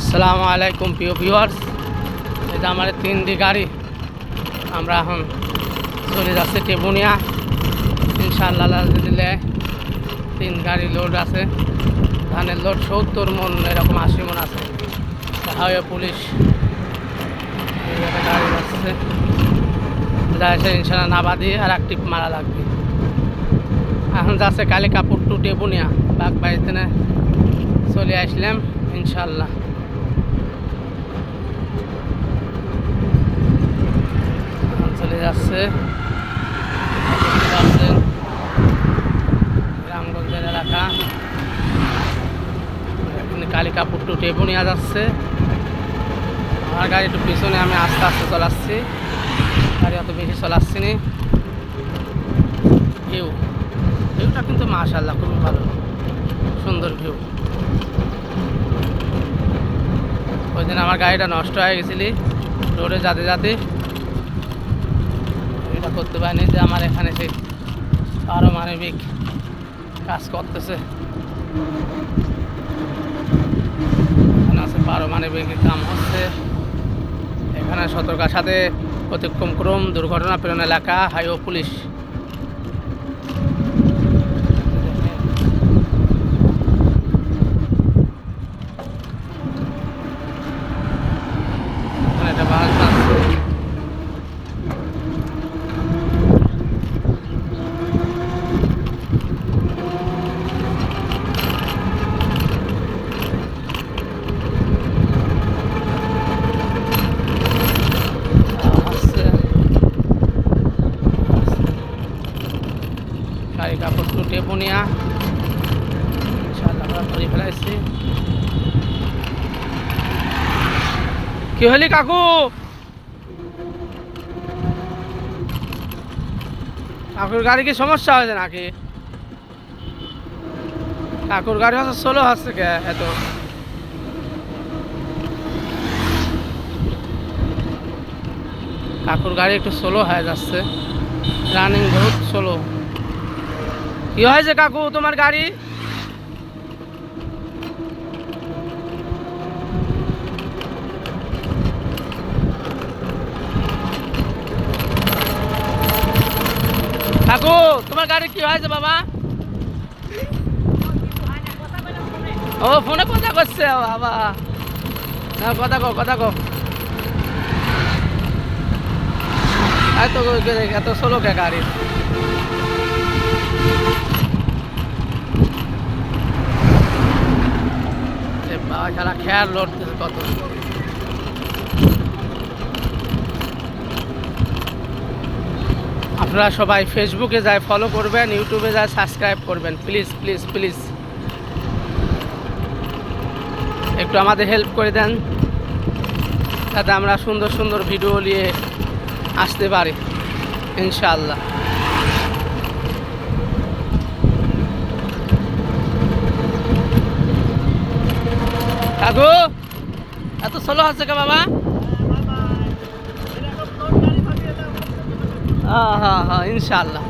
আসসালামু আলাইকুম, প্রিয় ভিউয়ার্স এটা আমাদের তিনটি গাড়ি, আমরা এখন চলে যাচ্ছি টেবুনিয়া ইনশাআল্লাহ আল্লাহ দিলে তিন গাড়ি লোড আছে। ধানের লোড সত্তর মন, এরকম আশি মন আছে। হাইওয়ে পুলিশ গাড়ি যাচ্ছে যাচ্ছে ইনশাল্লাহ নাবা দিয়ে আর এক টিপ মারা লাগবে। এখন যাচ্ছে কালী কাপড় টু টেবুনিয়া বাঘ বাড়িতে চলে আসলাম ইনশাল্লাহ চলে যাচ্ছে। যাচ্ছেন রামগঞ্জের এলাকা। এখানে কালী কাপড় টু টেবুনিয়া যাচ্ছে। আমার গাড়ি একটু পিছনে, আমি আস্তে আস্তে চলাচ্ছি। গাড়ি অত বেশি চলাচ্ছি নি। ভিউ। ভিউটা কিন্তু মাশাল্লাহ খুবই ভালো। সুন্দর ভিউ। ওই দিন আমার গাড়িটা নষ্ট হয়ে গেছিলি, রোডে যাতে যাতে। এটা করতে পারিনি যে আমার এখানে সেই পারমাণবিক কাজ করতেছে। এখানে আছে পারমাণবিক কাম হচ্ছে। এখানে সতর্কার সাথে অতিক্রম ক্রম দুর্ঘটনা প্রেরণ এলাকা, হাইওয়ে পুলিশ। গাড়ি কাপড় টুটে বুনিয়া ইনশাআল্লাহ আমরা ধরে ফেলাইছি। কি হলি কাকু? কাকুর গাড়ি কি সমস্যা হয়েছে নাকি? কাকুর গাড়ি হচ্ছে সোলো হচ্ছে কে এত? কাকুর গাড়ি একটু স্লো হয়ে যাচ্ছে। রানিং বহুত স্লো কি হয়েছে কাকু তোমার গাড়ি? কাকু, তোমার গাড়ি কি হয়েছে বাবা? ও, ফোনে কথা করছে বাবা। না, কথা কো কথা কো এত এত সোলো কে গাড়ি? বাবা খেয়ার লোড কত। আপনারা সবাই ফেসবুকে যায় ফলো করবেন ইউটিউবে যায় সাবস্ক্রাইব করবেন। প্লিজ প্লিজ প্লিজ একটু আমাদের হেল্প করে দেন, যাতে আমরা সুন্দর সুন্দর ভিডিও নিয়ে আসতে পারি, ইনশাআল্লাহ। কাকু, এত স্লো আছে কে বাবা? হ্যাঁ হ্যাঁ হ্যাঁ ইনশাআল্লাহ।